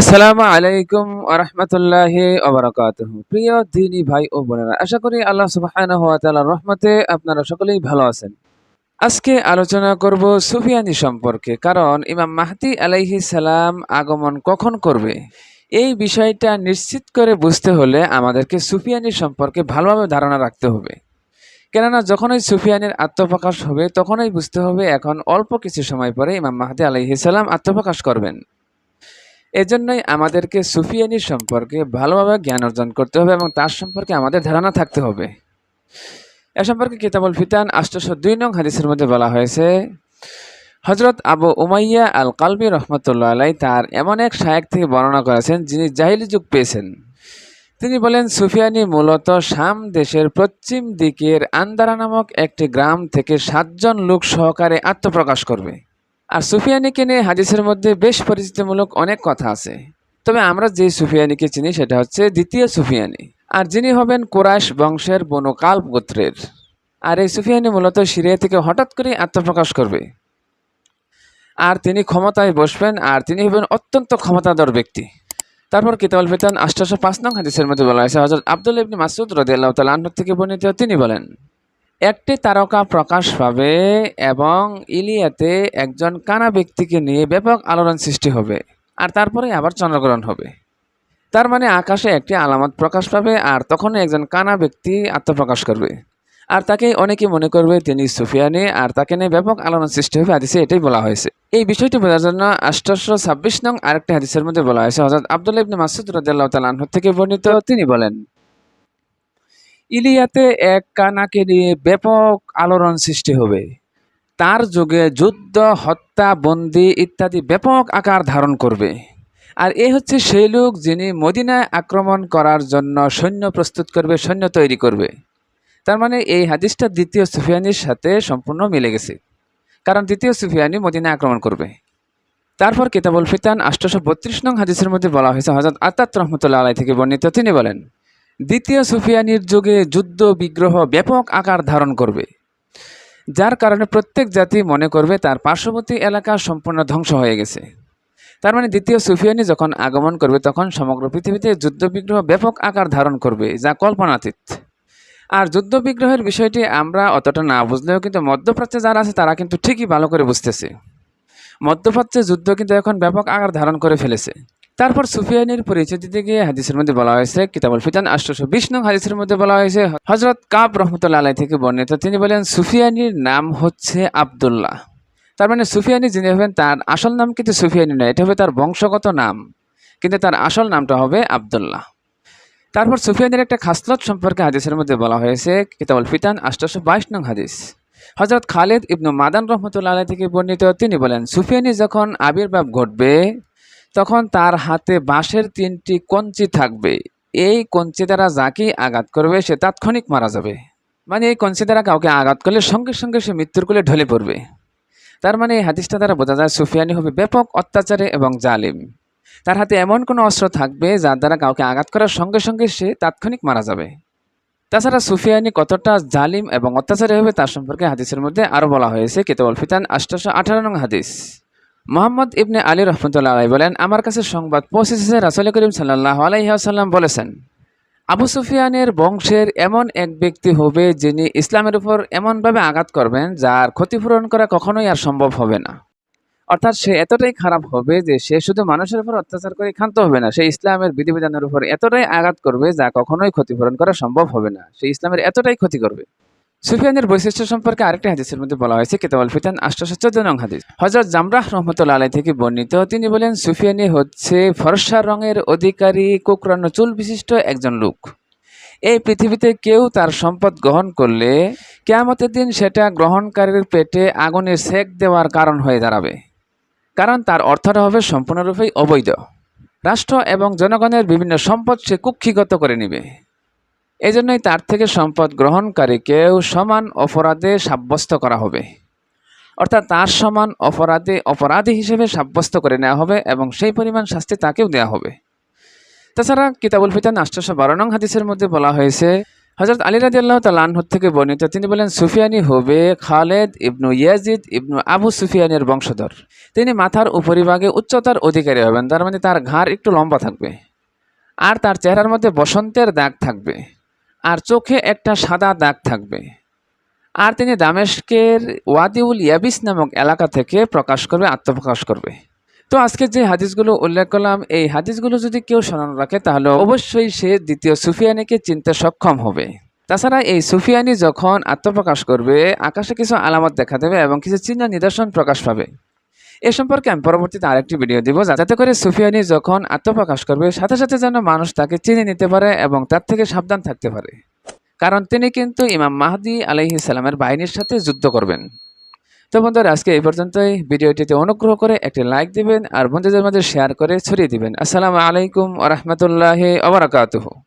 আসসালামু আলাইকুম আরহামতুল্লাহ ওবরাকাতুহ প্রিয় দিনী ভাই ও বোনেরা, আশা করি আল্লাহ সুবহানাহু ওয়া তাআলার রহমতে আপনারা সকলেই ভালো আছেন। আজকে আলোচনা করব সুফিয়ানি সম্পর্কে, কারণ ইমাম মাহদি আলাইহি সালাম আগমন কখন করবে? এই বিষয়টা নিশ্চিত করে বুঝতে হলে আমাদেরকে সুফিয়ানি সম্পর্কে ভালোভাবে ধারণা রাখতে হবে। কেননা যখনই সুফিয়ানের আত্মপ্রকাশ হবে, তখনই বুঝতে হবে এখন অল্প কিছু সময় পরে ইমাম মাহদি আলাইহি সালাম আত্মপ্রকাশ করবেন। এজন্যই আমাদেরকে সুফিয়ানি সম্পর্কে ভালোভাবে জ্ঞান অর্জন করতে হবে এবং তার সম্পর্কে আমাদের ধারণা থাকতে হবে। এ সম্পর্কে কিতাবুল ফিতান আষ্টশো দুই নং হাদিসের মধ্যে বলা হয়েছে হজরত আবু উমাইয়া আল কালবি রহমতুল্লাহ আলাই তার এমন এক শায়েক থেকে বর্ণনা করেছেন যিনি জাহিলি যুগ পেয়েছেন। তিনি বলেন, সুফিয়ানি মূলত শাম দেশের পশ্চিম দিকের আন্দারা নামক একটি গ্রাম থেকে সাতজন লোক সহকারে আত্মপ্রকাশ করবে। আর সুফিয়ানিকে নিয়ে হাদিসের মধ্যে বেশ পরিচিতিমূলক অনেক কথা আছে। তবে আমরা যে সুফিয়ানিকে চিনি, সেটা হচ্ছে দ্বিতীয় সুফিয়ানি। আর যিনি হবেন কোরাইশ বংশের বনকাল গোত্রের। আর এই সুফিয়ানি মূলত সিরিয়া থেকে হঠাৎ করে আত্মপ্রকাশ করবে। আর তিনি ক্ষমতায় বসবেন, আর তিনি হবেন অত্যন্ত ক্ষমতাধর ব্যক্তি। তারপর কিতাবুল ফিতান আষ্টশো পাঁচ নং হাদিসের মধ্যে বলা হয়েছে হজরত আব্দুল ইবনি মাসুদ রদিয়াল্লাহ তাল থেকে বর্ণিত তিনি বলেন, একটি তারকা প্রকাশ পাবে এবং ইলিয়াতে একজন কানা ব্যক্তিকে নিয়ে ব্যাপক আলোড়ন সৃষ্টি হবে আর তারপরে আবার চন্দ্রগ্রহণ হবে। তার মানে আকাশে একটি আলামত প্রকাশ পাবে আর তখনই একজন কানা ব্যক্তি আত্মপ্রকাশ করবে। আর তাকে অনেকে মনে করবে তিনি সুফিয়ানি, আর তাকে নিয়ে ব্যাপক আলোড়ন সৃষ্টি হবে হাদিসে এটাই বলা হয়েছে। এই বিষয়টি বোঝার জন্য আষ্টশো ছাব্বিশ নং আরেকটি হাদিসের মধ্যে বলা হয়েছে হজরত আব্দুল ইবনে মাসুদ রাদিয়াল্লাহু তাআলা থেকে বর্ণিত, তিনি বলেন, ইলিয়াতে এক কানাকে নিয়ে ব্যাপক আলোড়ন সৃষ্টি হবে। তার যুগে যুদ্ধ, হত্যা, বন্দি ইত্যাদি ব্যাপক আকার ধারণ করবে। আর এ হচ্ছে সেই লোক যিনি মদিনায় আক্রমণ করার জন্য সৈন্য প্রস্তুত করবে, সৈন্য তৈরি করবে। তার মানে এই হাদিসটা দ্বিতীয় সুফিয়ানির সাথে সম্পূর্ণ মিলে গেছে। কারণ দ্বিতীয় সুফিয়ানি মদিনা আক্রমণ করবে। তারপর কিতাবুল ফিতান আষ্টশো বত্রিশ নং হাদিসের মধ্যে বলা হয়েছে হজরত আতাত রহমতুল্লাহ আলাই থেকে বর্ণিত। তিনি বলেন, দ্বিতীয় সুফিয়ানির যুগে যুদ্ধ, বিগ্রহ ব্যাপক আকার ধারণ করবে। যার কারণে প্রত্যেক জাতি মনে করবে তার পার্শ্ববর্তী এলাকা সম্পূর্ণ ধ্বংস হয়ে গেছে। তার মানে দ্বিতীয় সুফিয়ানি যখন আগমন করবে, তখন সমগ্র পৃথিবীতে যুদ্ধ, বিগ্রহ ব্যাপক আকার ধারণ করবে, যা কল্পনাতীত। আর যুদ্ধ বিগ্রহের বিষয়টি আমরা অতটা না বুঝলেও কিন্তু মধ্যপ্রাচ্যে যারা আছে, তারা কিন্তু ঠিকই ভালো করে বুঝতেছে। মধ্যপ্রাচ্যে যুদ্ধ কিন্তু এখন ব্যাপক আকার ধারণ করে ফেলেছে। তারপর সুফিয়ানির পরিচয় দিতে গিয়ে হাদিসের মধ্যে বলা হয়েছে, কিতাবুল ফিতান আষ্টশো বিশ নং হাদিসের মধ্যে বলা হয়েছে হজরত কাব রহমতুল্লাহ আলাই থেকে বর্ণিত, তিনি বলেন, সুফিয়ানির নাম হচ্ছে আবদুল্লাহ। তার মানে সুফিয়ানি যিনি হবেন, তার আসল নাম কিন্তু সুফিয়ানি নয়, এটা হবে তার বংশগত নাম। কিন্তু তার আসল নামটা হবে আবদুল্লাহ। তারপর সুফিয়ানের একটা খাসলত সম্পর্কে হাদিসের মধ্যে বলা হয়েছে, কিতাবুল ফিতান, আষ্টশো বাইশ নং হাদিস। হজরত খালেদ ইবনু মাদান রহমতুল্লাহ আলাই থেকে বর্ণিত, তিনি বলেন, সুফিয়ানি যখন আবির্ভাব ঘটবে, তখন তার হাতে বাঁশের তিনটি কঞ্চি থাকবে। এই কঞ্চি দ্বারা যাকেই আঘাত করবে, সে তাৎক্ষণিক মারা যাবে। মানে এই কঞ্চি দ্বারা কাউকে আঘাত করলে সঙ্গে সঙ্গে সে মৃত্যুর কোলে ঢলে পড়বে। তার মানে এই হাদিসটা দ্বারা বোঝা যায় সুফিয়ানি হবে ব্যাপক অত্যাচারে এবং জালিম। তার হাতে এমন কোনো অস্ত্র থাকবে যার দ্বারা কাউকে আঘাত করার সঙ্গে সঙ্গে সে তাৎক্ষণিক মারা যাবে। তাছাড়া সুফিয়ানি কতটা জালিম এবং অত্যাচারী হবে তার সম্পর্কে হাদিসের মধ্যে আরও বলা হয়েছে। কেতবল ফিতান আষ্টশো আঠারো নং হাদিস। মোহাম্মদ ইবনে আলী রহমতুল্লাহ আলাই বলেন, আমার কাছে সংবাদ পৌঁছেছে, রাসুল করিম সাল্লাহ আলাইসাল্লাম বলেছেন, আবু সুফিয়ানের বংশের এমন এক ব্যক্তি হবে যিনি ইসলামের উপর এমনভাবে আঘাত করবেন যার ক্ষতিপূরণ করা কখনোই আর সম্ভব হবে না। অর্থাৎ সে এতটাই খারাপ হবে যে সে শুধু মানুষের উপর অত্যাচার করে ক্ষান্ত হবে না, সে ইসলামের বিধিবিধানের উপর এতটাই আঘাত করবে যা কখনোই ক্ষতিপূরণ করা সম্ভব হবে না। সে ইসলামের এতটাই ক্ষতি করবে। সুফিয়ানের বৈশিষ্ট্য সম্পর্কে আরেকটি হাদিসের মধ্যে বলা হয়েছে, কেতাবল ফিতান আষ্টশো চোদ্দ নং হাদিস। হজরত জামরাহ রহমতুল্লা আলাই থেকে বর্ণিত, তিনি বলেন, সুফিয়ানি হচ্ছে ফরসা রঙের অধিকারী কুকরানো চুল বিশিষ্ট একজন লোক। এই পৃথিবীতে কেউ তার সম্পদ গ্রহণ করলে, কেয়ামতের দিন সেটা গ্রহণকারীর পেটে আগুনের সেক দেওয়ার কারণ হয়ে দাঁড়াবে। কারণ তার অর্থটা হবে সম্পূর্ণরূপেই অবৈধ। রাষ্ট্র এবং জনগণের বিভিন্ন সম্পদ সে কুক্ষিগত করে নেবে। এজন্যই তার থেকে সম্পদ গ্রহণকারীকেও সমান অপরাধে সাব্যস্ত করা হবে। অর্থাৎ তার সমান অপরাধে অপরাধী হিসেবে সাব্যস্ত করে নেওয়া হবে এবং সেই পরিমাণ শাস্তি তাকেও দেওয়া হবে। তাছাড়া কিতাবুল ফিতান আষ্টশো বারো নং হাদিসের মধ্যে বলা হয়েছে হজরত আলী রাজি আল্লাহ তাল্লাহর থেকে বর্ণিত, তিনি বলেন, সুফিয়ানি হবে খালেদ ইবনু ইয়াজিদ ইবনু আবু সুফিয়ানের বংশধর। তিনি মাথার উপরিভাগে উচ্চতার অধিকারী হবেন, তার মানে তার ঘাড় একটু লম্বা থাকবে আর তার চেহারার মধ্যে বসন্তের দাগ থাকবে আর চোখে একটা সাদা দাগ থাকবে। আর তিনি দামেশকের ওয়াদিউল ইয়াবিস নামক এলাকা থেকে প্রকাশ করবে, আত্মপ্রকাশ করবে। তো আজকে যে হাদিসগুলো উল্লেখ করলাম, এই হাদিসগুলো যদি কেউ স্মরণ রাখে, তাহলে অবশ্যই সে দ্বিতীয় সুফিয়ানিকে চিনতে সক্ষম হবে। তাছাড়া এই সুফিয়ানি যখন আত্মপ্রকাশ করবে, আকাশে কিছু আলামত দেখা দেবে এবং কিছু চিহ্ন নিদর্শন প্রকাশ পাবে। এ সম্পর্কে আমি পরবর্তীতে আরেকটি ভিডিও দিব যাতে করে সুফিয়ানি যখন আত্মপ্রকাশ করবে, সাথে সাথে যেন মানুষ তাকে চিনে নিতে পারে এবং তার থেকে সাবধান থাকতে পারে। কারণ তিনি কিন্তু ইমাম মাহদি সালামের বাহিনীর সাথে যুদ্ধ করবেন। তো বন্ধুরা, আজকে এই পর্যন্তই। ভিডিওটিতে অনুগ্রহ করে একটি লাইক দিবেন আর বন্ধুদের মধ্যে শেয়ার করে ছড়িয়ে দিবেন। আসসালামু আলাইকুম ওরহমতুল্লাহ আবরাকাতুহ